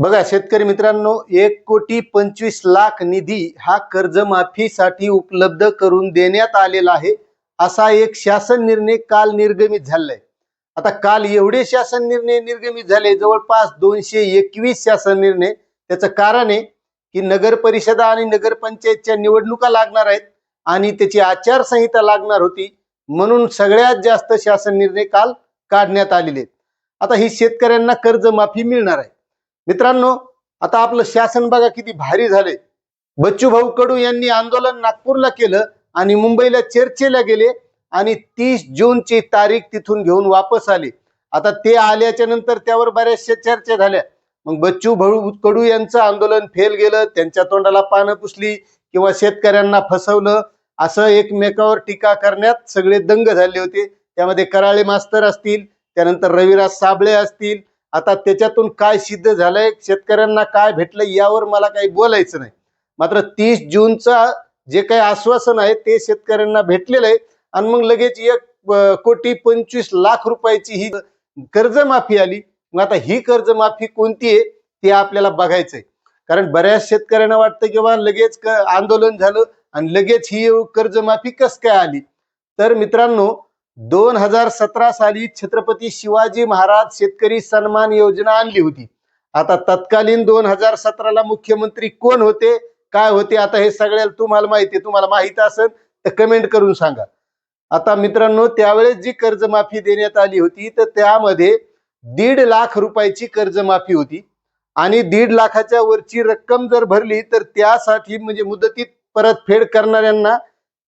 बघा शेतकरी मित्रांनो एक कोटी पंचवीस लाख निधी हा कर्जमाफीसाठी उपलब्ध करून देण्यात आलेला आहे असा एक शासन निर्णय काल निर्गमित झालाय. आता काल एवढे शासन निर्णय निर्गमित झाले जवळपास दोनशे एकवीस शासन निर्णय. त्याचं कारण आहे की नगर परिषदा आणि नगरपंचायतच्या निवडणुका लागणार आहेत आणि त्याची आचारसंहिता लागणार होती म्हणून सगळ्यात जास्त शासन निर्णय काल काढण्यात आलेले आहेत. आता ही शेतकऱ्यांना कर्जमाफी मिळणार आहे. मित्रांनो आता आपलं शासन बघा किती भारी झाले बच्चू भाऊ कडू यांनी आंदोलन नागपूरला केलं आणि मुंबईला चर्चेला गेले आणि तीस जूनची तारीख तिथून घेऊन वापस आली. आता ते आल्याच्यानंतर त्यावर बऱ्याचशा चर्चा झाल्या. मग बच्चू भाऊ कडू यांचं आंदोलन फेल गेलं त्यांच्या तोंडाला पानं पुसली किंवा शेतकऱ्यांना फसवलं असं एकमेकावर टीका करण्यात सगळे दंग झाले होते. त्यामध्ये कराळे मास्तर असतील त्यानंतर रविराज साबळे असतील आता त्याच्यातून काय सिद्ध झालंय शेतकऱ्यांना काय भेटलं यावर मला काही बोलायचं नाही. मात्र तीस जूनचा जे काही आश्वासन आहे ते शेतकऱ्यांना भेटलेलं आहे. आणि मग लगेच एक कोटी पंचवीस लाख रुपयाची ही कर्जमाफी आली. मग आता ही कर्जमाफी कोणती आहे ते आपल्याला बघायचंय कारण बऱ्याच शेतकऱ्यांना वाटतं की बा लगेच आंदोलन झालं आणि लगेच ही कर्जमाफी कस काय आली? तर मित्रांनो दोन हजार सतरा साली छत्रपती शिवाजी महाराज शेतकरी सन्मान योजना आणली होती. आता तत्कालीन दोन हजार सतराला मुख्यमंत्री कोण होते? काय होते? आता हे सगळ्याला तुम्हाला माहिती आहे. तुम्हाला माहीत असेल तर कमेंट करून सांगा. आता मित्रांनो त्यावेळेस जी कर्जमाफी देण्यात आली होती तर त्यामध्ये दीड लाख रुपयाची कर्जमाफी होती. आणि दीड लाखाच्या वरची रक्कम जर भरली तर त्यासाठी म्हणजे मुदतीत परतफेड करणाऱ्यांना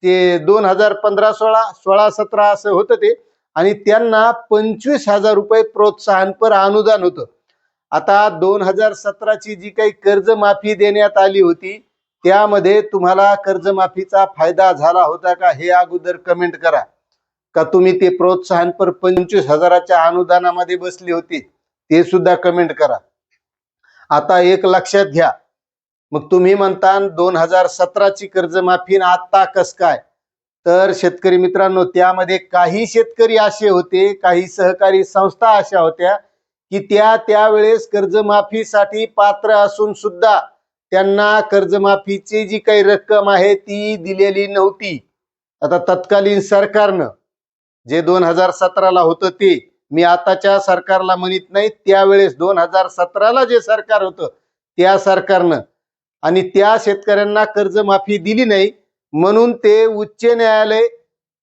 ते दोन हजार पंधरा सोळा सोळा सतरा असं होतं ते. आणि त्यांना पंचवीस हजार रुपये प्रोत्साहनपर अनुदान होतं. आता दोन हजार सतराची जी काही कर्जमाफी देण्यात आली होती त्यामध्ये तुम्हाला कर्जमाफीचा फायदा झाला होता का हे अगोदर कमेंट करा. का तुम्ही ते प्रोत्साहनपर पंचवीस हजाराच्या अनुदानामध्ये बसली होती ते सुद्धा कमेंट करा. आता एक लक्षात घ्या. मग तुम्ही म्हणता दोन हजार सतराची कर्जमाफी आत्ता आता कस काय? तर शेतकरी मित्रांनो त्यामध्ये काही शेतकरी असे होते काही सहकारी संस्था अशा होत्या की त्या त्यावेळेस कर्जमाफीसाठी पात्र असून सुद्धा त्यांना कर्जमाफीची जी काही रक्कम आहे ती दिलेली नव्हती. आता तत्कालीन सरकारनं जे दोन हजार सतराला होतं ते मी आताच्या सरकारला म्हणत नाही त्यावेळेस दोन हजार सतराला जे सरकार होतं त्या सरकारनं आणि त्या शेतकऱ्यांना कर्जमाफी दिली नाही म्हणून ते उच्च न्यायालय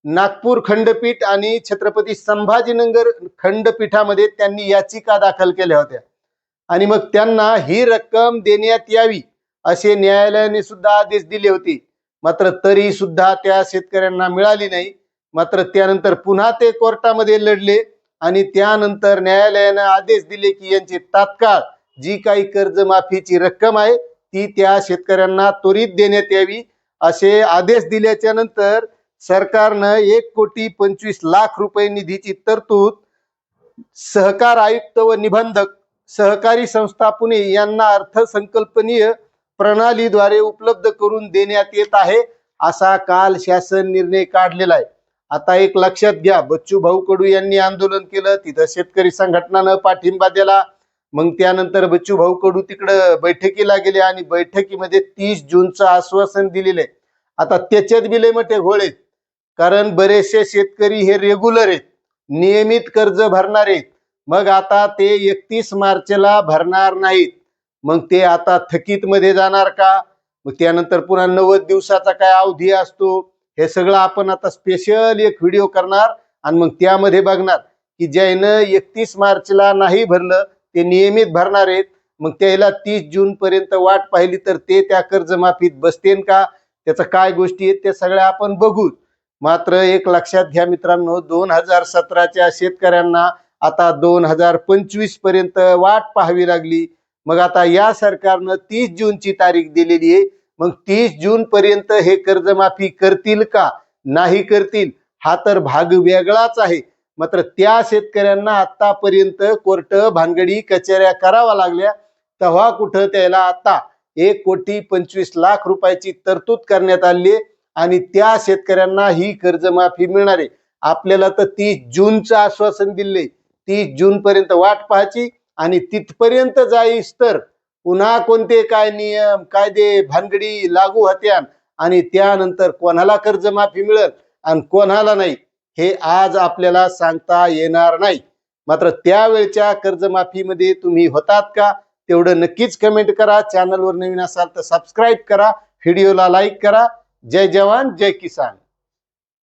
नागपूर खंडपीठ आणि छत्रपती संभाजीनगर खंडपीठामध्ये त्यांनी याचिका दाखल केल्या होत्या. आणि मग त्यांना ही रक्कम देण्यात यावी असे न्यायालयाने सुद्धा आदेश दिले होते. मात्र तरी सुद्धा त्या शेतकऱ्यांना मिळाली नाही. मात्र त्यानंतर पुन्हा ते कोर्टामध्ये लढले आणि त्यानंतर न्यायालयानं आदेश दिले की यांची तात्काळ जी काही कर्जमाफीची रक्कम आहे ती त्या शेतकऱ्यांना त्वरित देण्यात यावी असे आदेश दिल्याच्या नंतर सरकारनं एक कोटी पंचवीस लाख रुपये निधीची तरतूद सहकार आयुक्त व निबंधक सहकारी संस्था पुणे यांना अर्थसंकल्पनीय प्रणालीद्वारे उपलब्ध करून देण्यात येत आहे असा काल शासन निर्णय काढलेला आहे. आता एक लक्षात घ्या बच्चू भाऊ कडू यांनी आंदोलन केलं तिथं शेतकरी संघटनानं पाठिंबा दिला. मग त्यानंतर बच्चू भाऊ कडू तिकडं बैठकीला गेले आणि बैठकीमध्ये तीस जूनचं आश्वासन दिलेलं आहे. आता त्याच्यात बिले लय मोठे कारण बरेचसे शेतकरी हे रेग्युलर आहेत. नियमित कर्ज भरणार आहेत. मग आता ते एकतीस मार्चला भरणार नाहीत. मग ते आता थकीत मध्ये जाणार का? मग त्यानंतर पुन्हा नव्वद दिवसाचा काय अवधी असतो? हे सगळं आपण आता स्पेशल एक व्हिडिओ करणार आणि मग त्यामध्ये बघणार की ज्यानं एकतीस मार्चला नाही भरलं ते नियमित भरणार आहेत. मग त्याला तीस जून पर्यंत वाट पाहिली तर ते त्या कर्जमाफीत बसतेन का? त्याचं काय गोष्टी आहेत ते सगळ्या आपण बघू मात्र एक लक्षात घ्या मित्रांनो दोन हजार सतराच्या शेतकऱ्यांना आता दोन हजार पंचवीसपर्यंत वाट पाहावी लागली. मग आता या सरकारनं तीस जूनची तारीख दिलेली आहे. मग तीस जून पर्यंत हे कर्जमाफी करतील का? नाही करतील. हा तर भाग वेगळाच आहे. मात्र त्या शेतकऱ्यांना आतापर्यंत कोर्ट भानगडी कचेऱ्या करावा लागल्या. तेव्हा कुठं त्याला आता एक कोटी पंचवीस लाख रुपयाची तरतूद करण्यात आली आणि त्या शेतकऱ्यांना ही कर्जमाफी मिळणार आहे. आपल्याला तर तीस जूनचं आश्वासन दिले तीस जून पर्यंत वाट पाहायची आणि तिथपर्यंत जाईस तर पुन्हा कोणते काय नियम कायदे भानगडी लागू होत्या आणि त्यानंतर कोणाला कर्जमाफी मिळेल आणि कोणाला नाही. हे आज आपल्याला सांगता येणार नाही. मात्र त्यावेळच्या कर्जमाफीमध्ये तुम्ही होतात का? तेवढं नक्कीच कमेंट करा. चॅनलवर नवीन असाल तर सबस्क्राईब करा. व्हिडिओला लाईक करा. जय जवान जय किसान.